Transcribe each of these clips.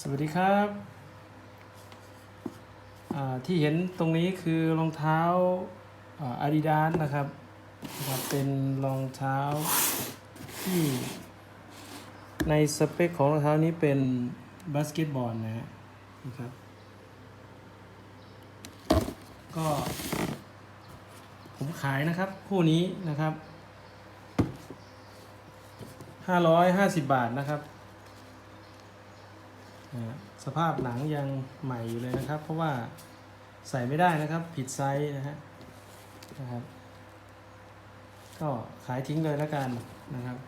สวัสดีครับอ่าที่เห็นตรงนี้คือรองเท้าอาดิดาสนะครับนะครับ เป็นรองเท้าที่ในสเปคของรองเท้านี้เป็นบาสเกตบอลนะฮะนะครับ ก็ผมขายนะครับ คู่นี้นะครับ 550 บาทนะครับ สภาพหนังยังใหม่อยู่เลยนะครับ เพราะว่าใส่ไม่ได้นะครับ ผิดไซส์นะฮะนะครับ ก็ขายทิ้งเลยแล้วกันนะครับ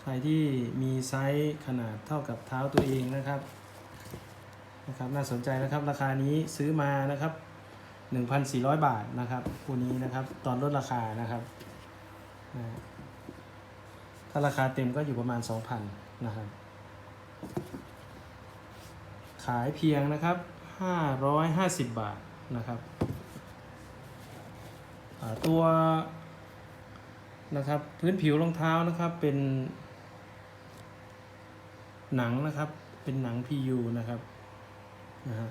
ใครที่มีไซส์ขนาดเท่ากับเท้าตัวเองนะครับนะครับน่าสนใจนะครับราคานี้ซื้อมานะครับ 1,400 บาทนะครับคู่นี้นะครับตอนลดราคานะครับนะถ้าราคาเต็มก็อยู่ประมาณ 2,000นะครับายเพียงนะครับ 550 บาทนะครับตัวนะครับพื้นผิวรองเท้านะครับเป็น หนังนะครับเป็นหนัง PU นะครับนะฮะ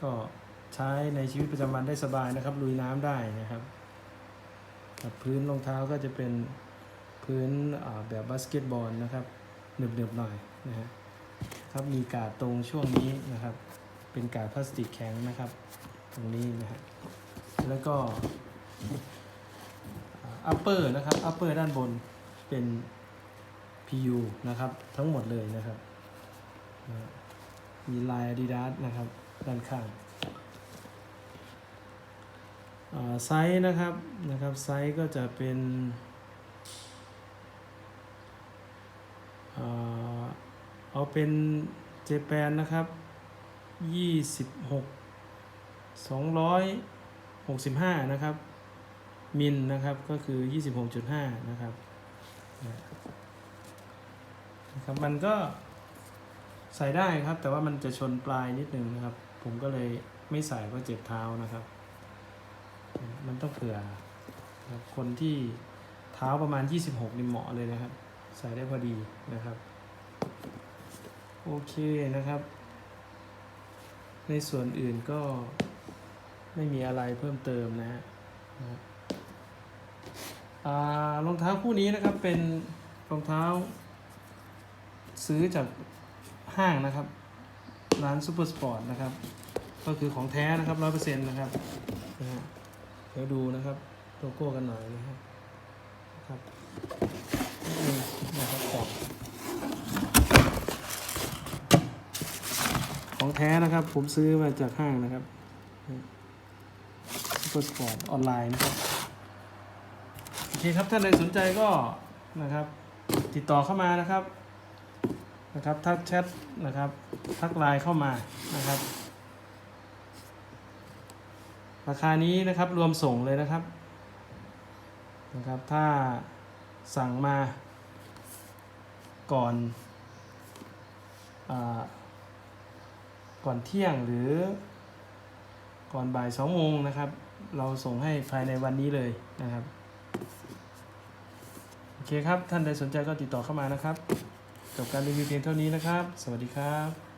ก็ใช้ในชีวิตประจำวันได้สบายนะครับลุยน้ำได้นะครับพื้นรองเท้าก็จะเป็นพื้นแบบบาสเกตบอลนะครับหนึบๆหน่อยนะฮะ ครับมีกาดตรงช่วงนี้นะครับ เป็นกาดพลาสติกแข็งนะครับ ตรงนี้นะฮะแล้วก็อัปเปอร์นะครับอัปเปอร์ด้านบนเป็น PU นะครับ ทั้งหมดเลยนะครับ มีลาย Adidas นะครับ ด้านข้างไซส์นะครับนะครับไซส์ก็จะเป็น เอาเป็นเจแปนนะครับยี่สิบหกสองร้อยหกสิบห้านะครับ มิลนะครับก็คือยี่สิบหกจุดห้านะครับนะครับ มันก็ใส่ได้ครับ แต่ว่ามันจะชนปลายนิดนึงนะครับ ผมก็เลยไม่ใส่เพราะเจ็บเท้านะครับ มันต้องเผื่อครับคนที่เท้าประมาณ 26นี่เหมาะเลยนะครับ ใส่ได้พอดีนะครับ โอเคนะครับ ในส่วนอื่นก็ไม่มีอะไรเพิ่มเติมนะฮะรองเท้าคู่นี้นะครับเป็นรองเท้า ซื้อจากห้างนะครับ ร้านซูเปอร์สปอร์ตนะครับ ก็คือของแท้นะครับร้อยเปอร์เซ็นต์นะครับเดี๋ยวดูนะครับโลโก้กันหน่อยนะครับนะครับนี่นะครับกล่องของ แท้นะครับ ผมซื้อมาจากห้างนะครับซูเปอร์สปอร์ตออนไลน์นะครับ โอเคครับ ท่านใดสนใจก็นะครับ ติดต่อเข้ามานะครับนะครับทักแชทนะครับ ทักไลน์เข้ามานะครับ ราคานี้นะครับรวมส่งเลยนะครับนะครับ ถ้าสั่งมาก่อนอ่า ก่อนเที่ยงหรือ ก่อนบ่ายสองโมงนะครับ เราส่งให้ภายในวันนี้เลยนะครับ โอเคครับ ท่านใดสนใจก็ติดต่อเข้ามานะครับ จบการรีวิวเพียงเท่านี้นะครับ สวัสดีครับ